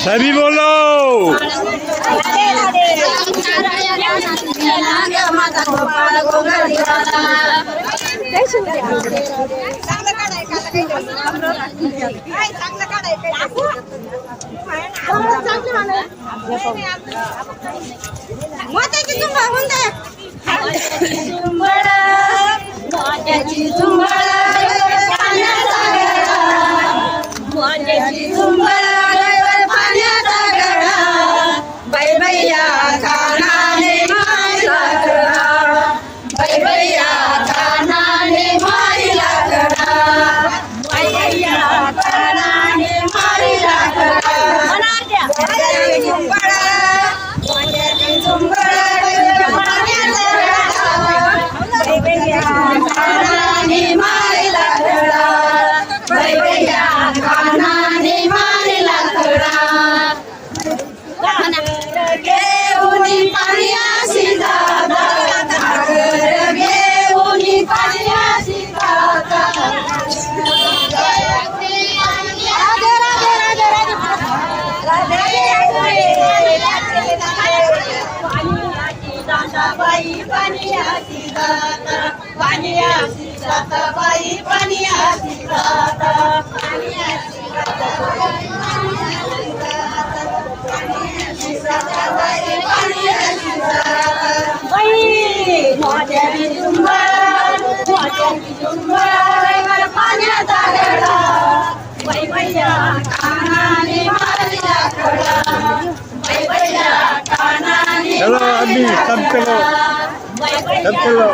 सभी बोलो मोत्याची चुंबळ wanted to बाई पाणी आशी जाता पाणी आशी जाता. बाई पाणी आशी जाता पाणी आशी जाता. बाई मोठ्या तुम्हाला मोठ्या तुम्हाला Hello, Ami, Sampelo. Sampelo.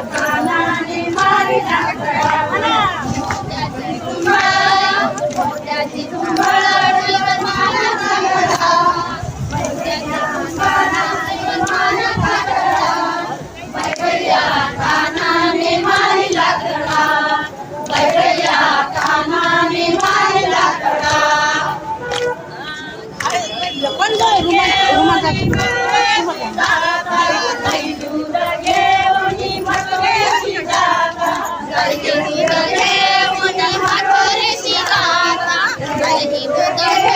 rumah rumah sakit Thank you.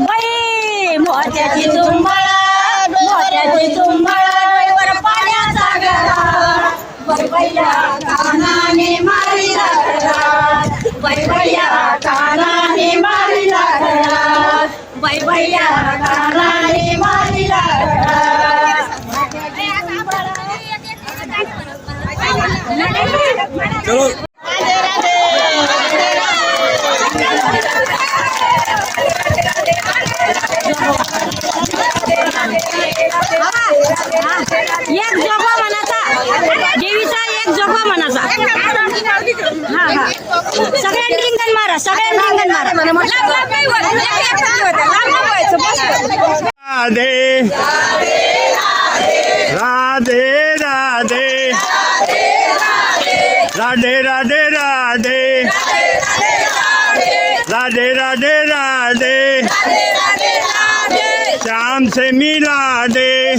बाई मोत्याची तुंबळा मोत्याची तुंबळा पाण्याचा गरा बैया कानाने मारी लागला बैया कानाने मारी लागला बैया कानाने मारी लागला चलो. हा हा राधे राधे राधे राधे राधे राधे राधे राधे राधे श्याम से मिला दे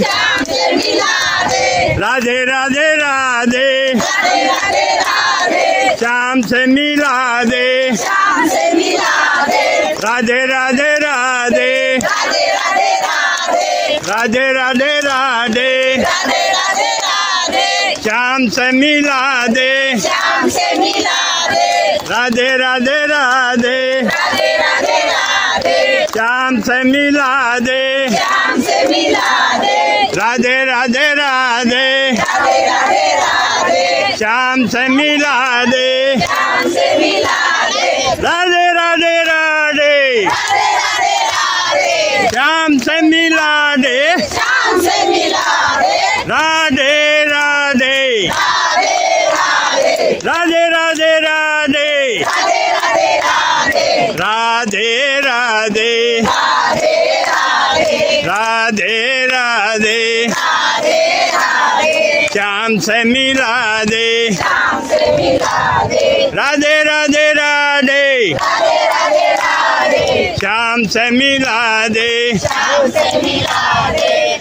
राधे राधे राधे श्याम से मिला दे राधे राधे राधे राधे राधे राधे श्याम से मिला दे राधे राधे राधे श्याम से मिला दे राधे राधे राधे श्याम से मिला दे। राधे राधे राधे। श्याम से मिला दे। श्याम से मिला दे। राधे राधे राधे। श्याम से मिला दे।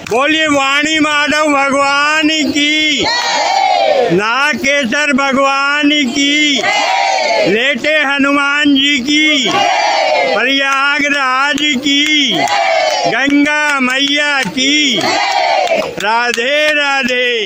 बोलिए वाणी माधव भगवान की। नाकेश्वर भगवान की। लेटे हनुमान जी की। प्रयागराज की। गंगा मैया की। राधे राधे।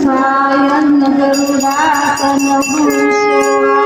सायन गरुडासन भूषवा